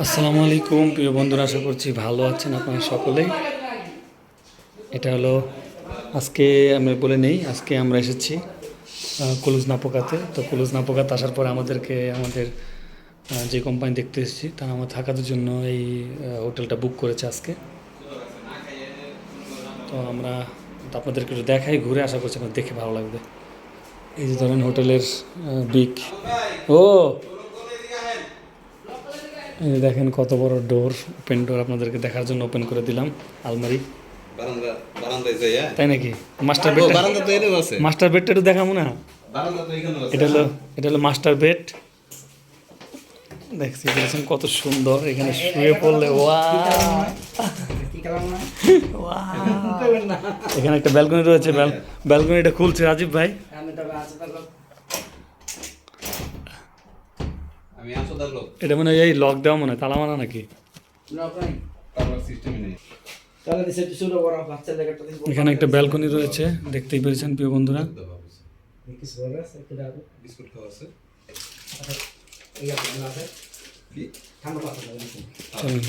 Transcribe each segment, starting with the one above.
আসসালামু আলাইকুম, প্রিয় বন্ধুরা, আশা করছি ভালো আছেন আপনারা সকলেই। এটা হলো আজকে আমি বলে নেই, আজকে আমরা এসেছি কুলুজ নাপোকাতে। তো কুলুজ নাপোকাতে আসার পরে আমাদেরকে, আমাদের যে কোম্পানি দেখতে এসেছি, তারা আমার থাকার জন্য এই হোটেলটা বুক করেছে আজকে। তো আমরা আপনাদেরকে একটু দেখাই, ঘুরে আশা করছি আপনার দেখে ভালো লাগবে। এই যে ধরেন হোটেলের বিগ ও! এই দেখেন কত বড় ডোর ওপেন ডোর আপনাদেরকে দেখার জন্য ওপেন করে দিলাম আলমারি। বারান্দা বারান্দায় যাই হ্যাঁ? তাই নাকি? মাস্টার বেড বারান্দা তো এনেও আছে। মাস্টার বেডটা একটু দেখাবো না বারান্দা তো এখানেও আছে। এটা হলো এটা হলো মাস্টার বেড দেখছি বলেছেন কত সুন্দর এখানে শুয়ে পড়লে ওয়া এখানে একটা ব্যালকনি রয়েছে ব্যালকনিটা খুলছে রাজীব ভাই। আমি আসদার লোক এটা মনে হয় এই লক দেওয়া মনে হয় তালা মানা নাকি? তারপর সিস্টেমই নেই। এখানে একটা ব্যালকনি রয়েছে দেখতেই পেরেছেন প্রিয় বন্ধুরা। বিস্কুট খাওয়া আছে।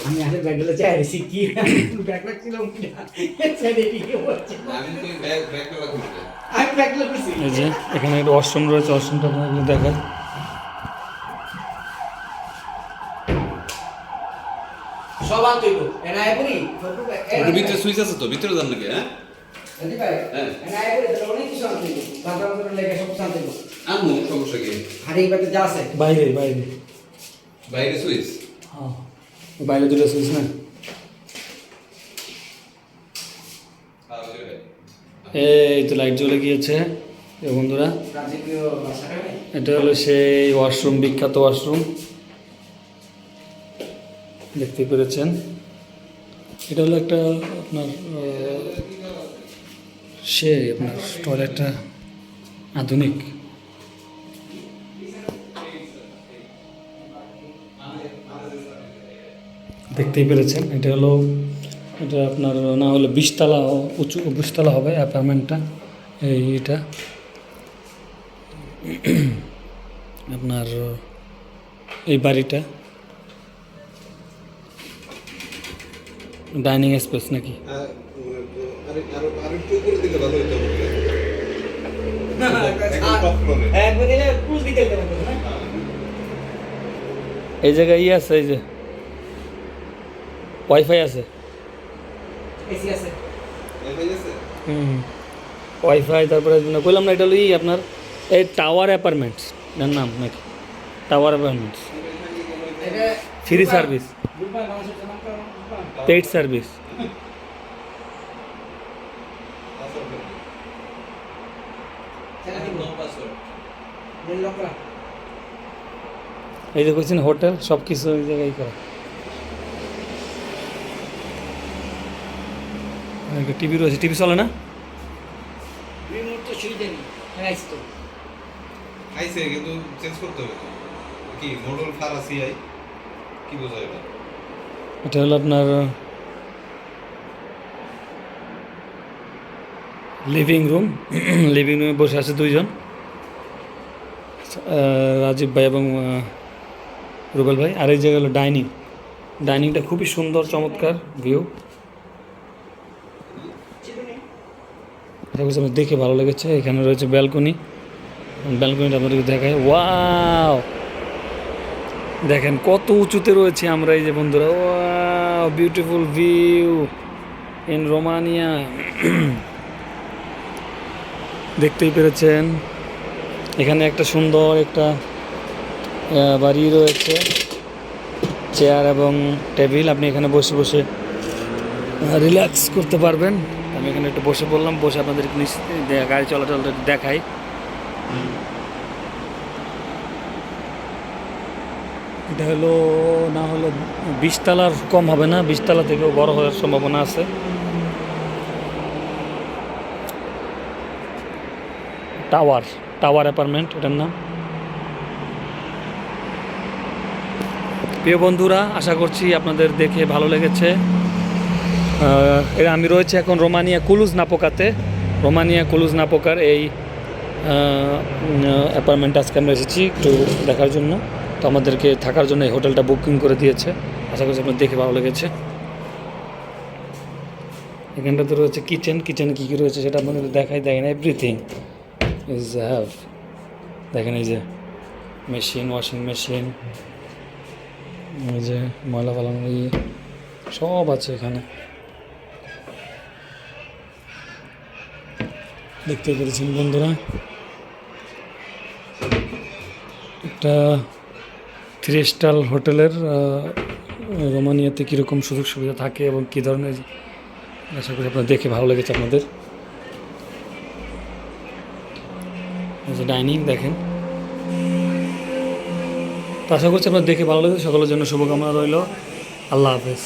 আমি আগে ব্যাগগুলো চাই রেসি কি ব্যাগ রাখছিলাম কি না এদিকে বলছে আমি তো ব্যাগ ব্যাগটা রাখুন আমি ব্যাগগুলো করছি এই যে এখানে একটা ওয়াশরুম রয়েছে ওয়াশরুমটা আপনাদের দেখায় আইবুনি ওর ভিতরে সুইচ আছে তো ভিতরে যান নাকি হ্যাঁ? ভাই হ্যাঁ। এনা আইবুনি তো অনেক কিছু আনতে হইব। বাজার করে লেগে সব আনতে হইব। আনব সমস্যা কি? হাড়ি বাতে যা আছে। বাইরে বাইরে। বাইরে সুইচ? হ্যাঁ। বাইরে দুটো সুইচ না? এই তো লাইট জ্বলে গিয়েছে বন্ধুরা। এটা হলো সেই ওয়াশরুম বিখ্যাত ওয়াশরুম। দেখতে পেরেছেন। এটা হলো একটা আপনার সে আপনার টয়লেটটা আধুনিক। দেখতেই পেরেছেন। এটা হলো, এটা আপনার না হলে বিশতলা, উঁচু বিশতলা হবে অ্যাপার্টমেন্টটা। এই এটা। আপনার, এই বাড়িটা। ডাইনিং স্পেস নাকি? এই জায়গায় ইয়ে আছে এই যে। ওয়াইফাই আছে? হুম ওয়াইফাই তারপরে বললাম না এটা হলো ই আপনার এই টাওয়ার অ্যাপার্টমেন্টস এর নাম নাকি? Tower apartments free service paid service এই যে করছেন হোটেল সব কিছু ওই জায়গায় করা। টিভি রয়েছে। টিভি চলে না? রিমোট তো শুই দেনি রাইস তো আইসে কিন্তু চেঞ্জ করতে হবে। তো। কি মডেল ফারাসি আই কি বোঝায় এটা হলো আপনার লিভিং রুম লিভিং রুমে বসে আছে দুইজন। রাজীব ভাই এবং রুবেল ভাই। আর এই জায়গা হলো ডাইনিং ডাইনিংটা খুবই সুন্দর, চমৎকার ভিউ আমার দেখে ভালো লেগেছে। এখানে রয়েছে ব্যালকনি ব্যালকনিটা আপনাদেরকে দেখায় ওয়াও দেখেন কত উঁচুতে রয়েছে আমরা এই যে বন্ধুরা। Wow beautiful view in Romania দেখতেই পেরেছেন? এখানে একটা সুন্দর একটা বাড়ি রয়েছে। চেয়ার এবং টেবিল আপনি এখানে বসে বসে রিল্যাক্স করতে পারবেন। আমি এখানে একটু বসে পড়লাম, বসে আপনাদের গাড়ি চলাচলটা একটু দেখাই। এটা হলো, না হলো, বিশতলার কম হবে না, বিশতলা থেকেও বড় হওয়ার সম্ভাবনা আছে। টাওয়ার টাওয়ার অ্যাপার্টমেন্ট, এটার নাম। প্রিয় বন্ধুরা, আশা করছি আপনাদের দেখে ভালো লেগেছে। আমি রয়েছে এখন রোমানিয়া কুলুজ নাপোকাতে। রোমানিয়া কুলুজ নাপোকার এই অ্যাপার্টমেন্ট আজকে আমরা এসেছি একটু দেখার জন্য। তো আমাদেরকে থাকার জন্য এই হোটেলটা বুকিং করে দিয়েছে। আশা করছি আপনার দেখে ভালো লেগেছে। এখানটাতে রয়েছে কিচেন। কিচেন কী কী রয়েছে সেটা আপনাদের দেখাই, দেখেন এভরিথিং ইজ হ্যাভ দেখেন এই যে মেশিন ওয়াশিং মেশিন এই যে ময়লা ফালানোর ইয়ে সব আছে এখানে। দেখতে পেরেছেন বন্ধুরা। একটা থ্রি স্টার হোটেলের রোমানিয়াতে কীরকম সুযোগ সুবিধা থাকে এবং কী ধরনের? আশা করি আপনার দেখে ভালো লেগেছে আপনাদের। ডাইনিং দেখেন। তো আশা করছি আপনার দেখে ভালো লেগেছে। সকলের জন্য শুভকামনা রইল। আল্লাহ হাফেজ।